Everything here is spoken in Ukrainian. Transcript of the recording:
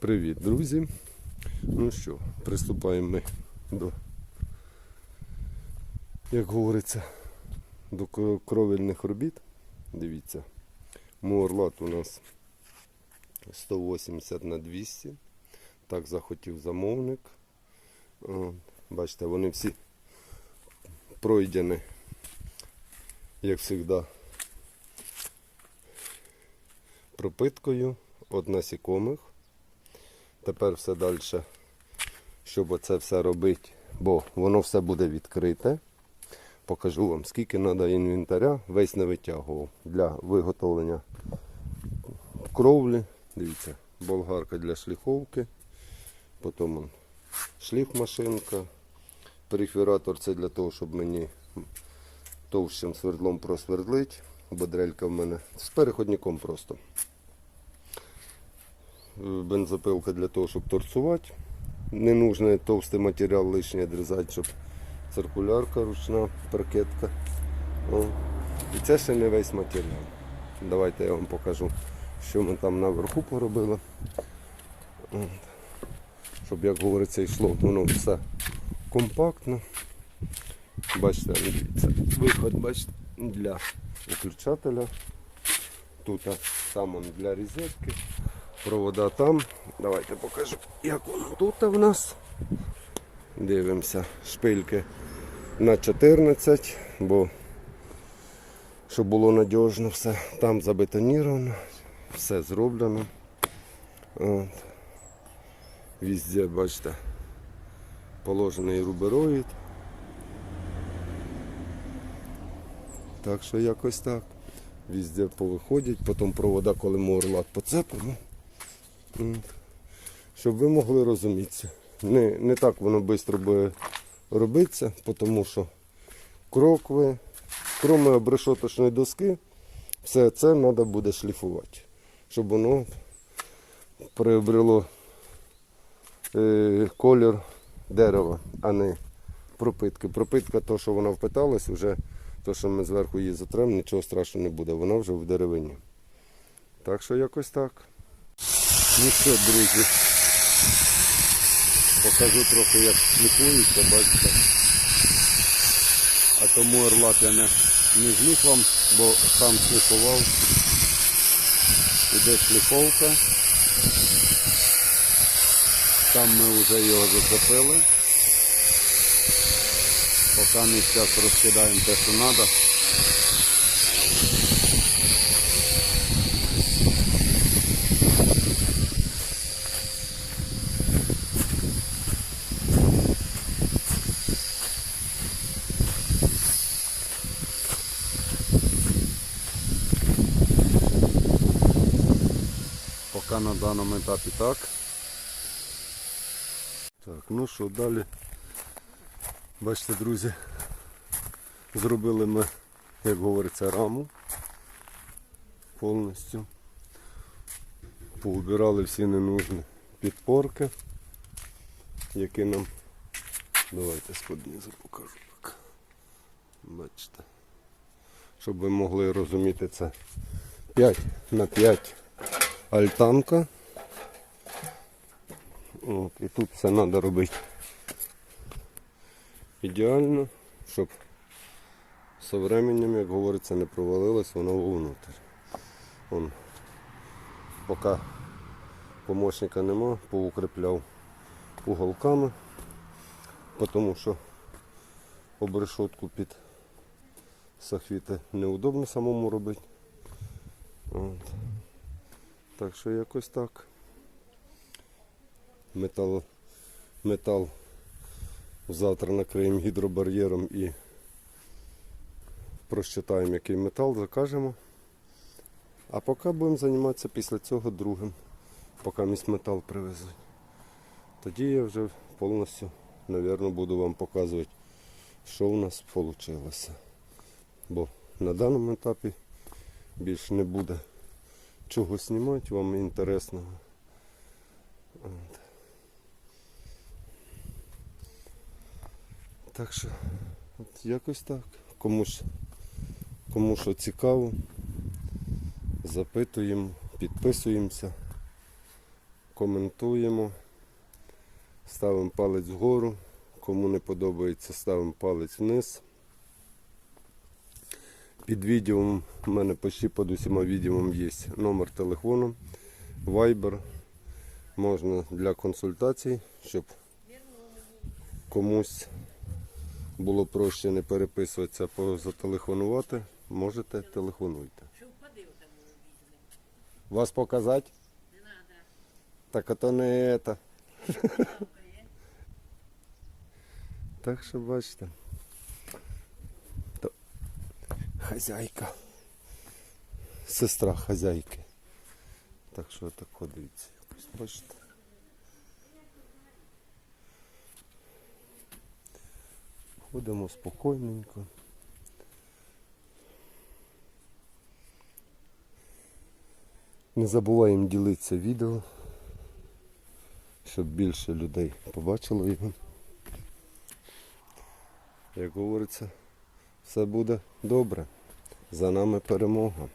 Привіт, друзі. Ну що, приступаємо ми до, як говориться, до кро- кровельних робіт. Дивіться, муорлат у нас 180 на 200. Так захотів замовник. Бачите, вони всі пройдені, як завжди, пропиткою від насікомих. Тепер все далі, щоб оце все робити, бо воно все буде відкрите. Покажу вам, скільки треба інвентаря, весь не витягував для виготовлення кровлі. Дивіться, болгарка для шліфовки, потім шліфмашинка, перифератор це для того, щоб мені товщим свердлом просвердлити, бо дрелька в мене з переходником просто бензопилка для того, щоб торцувати. Не нужно товстий матеріал лишній відрізати, щоб циркулярка ручна, паркетка. О. І це ще не весь матеріал. Давайте я вам покажу, що ми там наверху поробили. От. Щоб, як говориться, йшло, воно все компактно. Бачите, дивіться, виход бачите, для виключателя. Тут там для розетки провода там. Давайте покажу, як воно тут в нас. Дивимося, шпильки на 14, бо щоб було надіжно все. Там забетоніровано, все зроблено. От. Везде, бачите, положений рубероїд. Так що якось так. Везде повиходять, потім провода, коли мурлат поцепимо. Щоб ви могли розумітися. Не, не так воно швидко буде робитися, тому що крокви, крім обрешоточної доски, все це треба буде шліфувати, щоб воно приобрело е, колір дерева, а не пропитки. Пропитка, то, що вона впиталась, вже то, що ми зверху її затремо, нічого страшного не буде, вона вже в деревині. Так що якось так. Ну що, друзі, покажу трохи, як шліфується, бачите. А тому орлат я не, не зміг вам, бо сам шліфував. Іде шліфовка. Там ми вже його зацепили. Поки ми зараз розкидаємо те, що треба. На даному етапі так. Так, ну що далі? Бачите, друзі, зробили ми, як говориться, раму повністю. Поубирали всі ненужні підпорки, які нам... Давайте споднизу покажу так. Бачите. Щоб ви могли розуміти це 5 на 5 альтанка. От, і тут все треба робити ідеально, щоб з временем, як говориться, не провалилось воно вовнутрь. Вон, поки помощника нема, поукріпляв уголками, тому що обрешотку під сахвіти неудобно самому робити. От. Так що якось так. Метал, метал завтра накриємо гідробар'єром і просчитаємо, який метал, закажемо. А поки будемо займатися після цього другим, поки місь метал привезуть. Тоді я вже повністю, мабуть, буду вам показувати, що у нас вийшло. Бо на даному етапі більше не буде чого знімати вам інтересного. От. Так що, от якось так. Комусь, кому що цікаво, запитуємо, підписуємося. коментуємо, ставимо палець вгору. Кому не подобається, ставимо палець вниз. Під відео в мене почти під усіма відео є номер телефону, Viber. Можна для консультацій, щоб комусь було проще не переписуватися, а зателефонувати. Можете телефонуйте. Вас показати? Не треба. Так это не это. Так що бачите. То хазяйка. Сестра хазяйки. Так що так ходиться. Якось бачите. Ходимо спокійненько. Не забуваємо ділитися відео, щоб більше людей побачило його. Як говориться, все буде добре. За нами перемога.